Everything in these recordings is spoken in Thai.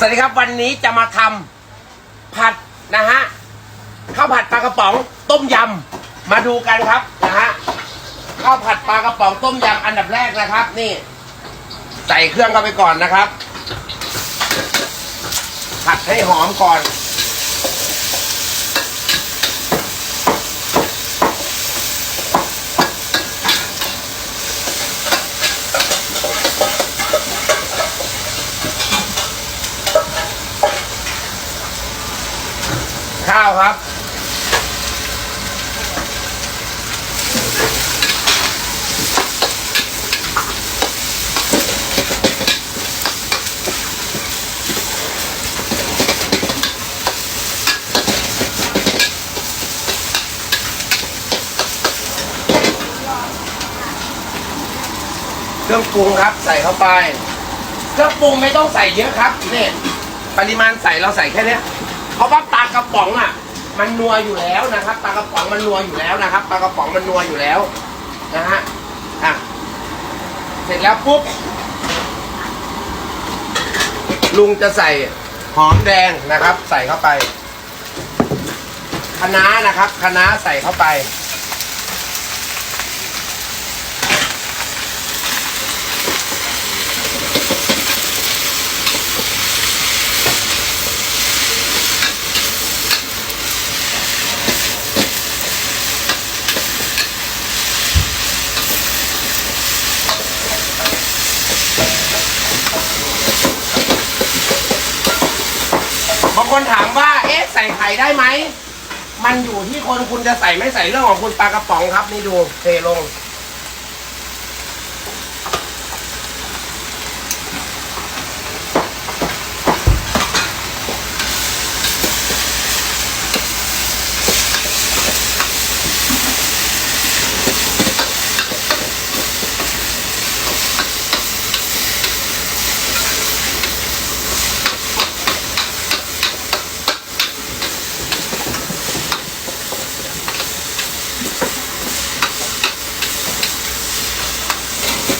สวัสดีครับวันนี้จะมาทำผัดนะฮะข้าวผัดปลากระป๋องต้มยำมาดูกันครับนะฮะข้าวผัดปลากระป๋องต้มยำอันดับแรกนะครับ นี่ ใส่เครื่องเข้าไปก่อนนะครับ ผัดให้หอมก่อน ข้าวครับ เครื่องปรุงครับใส่เข้าไป เครื่องปรุงไม่ต้องใส่เยอะครับเนี่ยปริมาณใส่เราใส่แค่เนี้ย เพราะว่าปลากระป๋องอะ มันนัวอยู่แล้วนะครับปลากระป๋องมันนัวอยู่แล้วนะครับปลากระป๋องมันนัวอยู่แล้วนะฮะอะเสร็จแล้วปุ๊บลุงจะใส่หอมแดงนะครับ ใส่เข้าไปคะน้านะครับคะน้าใส่เข้าไป คนถามว่าเอ๊ะใส่ไข่ได้ไหม มันอยู่ที่คนคุณจะใส่ไม่ใส่เรื่องของคุณปลากระป๋องครับนี่ดูเทลง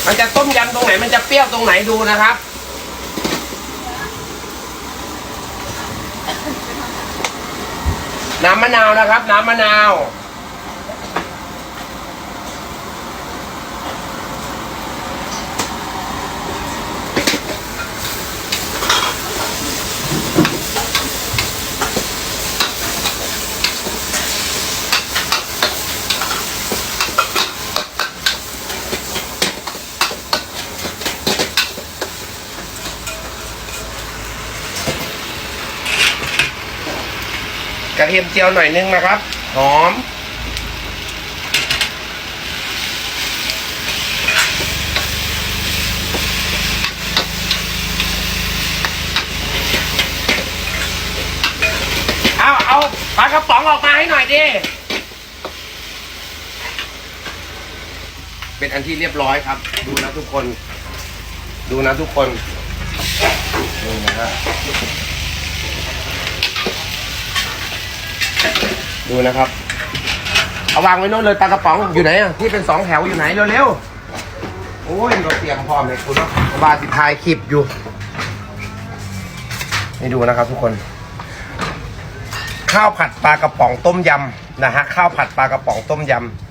มันจะต้มยำตรงไหน มันจะเปรี้ยวตรงไหนดูนะครับ น้ำมะนาวนะครับ น้ำมะนาว กระเทียมเจียวหน่อยนึงนะครับ หอม เอาเอาปลากระป๋องออกมาให้หน่อยดิ เป็นอันที่เรียบร้อยครับ ดูนะทุกคน ดูนะทุกคนนี่นะฮะ ดูนะครับ เอาวางไว้โน่นเลยปลากระป๋องอยู่ไหนอะที่เป็นสองแถวอยู่ไหนเร็วๆโอ้ยเราเตรียมพร้อมเลยคุณเนาะบาสิทายคลิปอยู่นี่ดูนะครับทุกคน ข้าวผัดปลากระป๋องต้มยำนะฮะข้าวผัดปลากระป๋องต้มยำ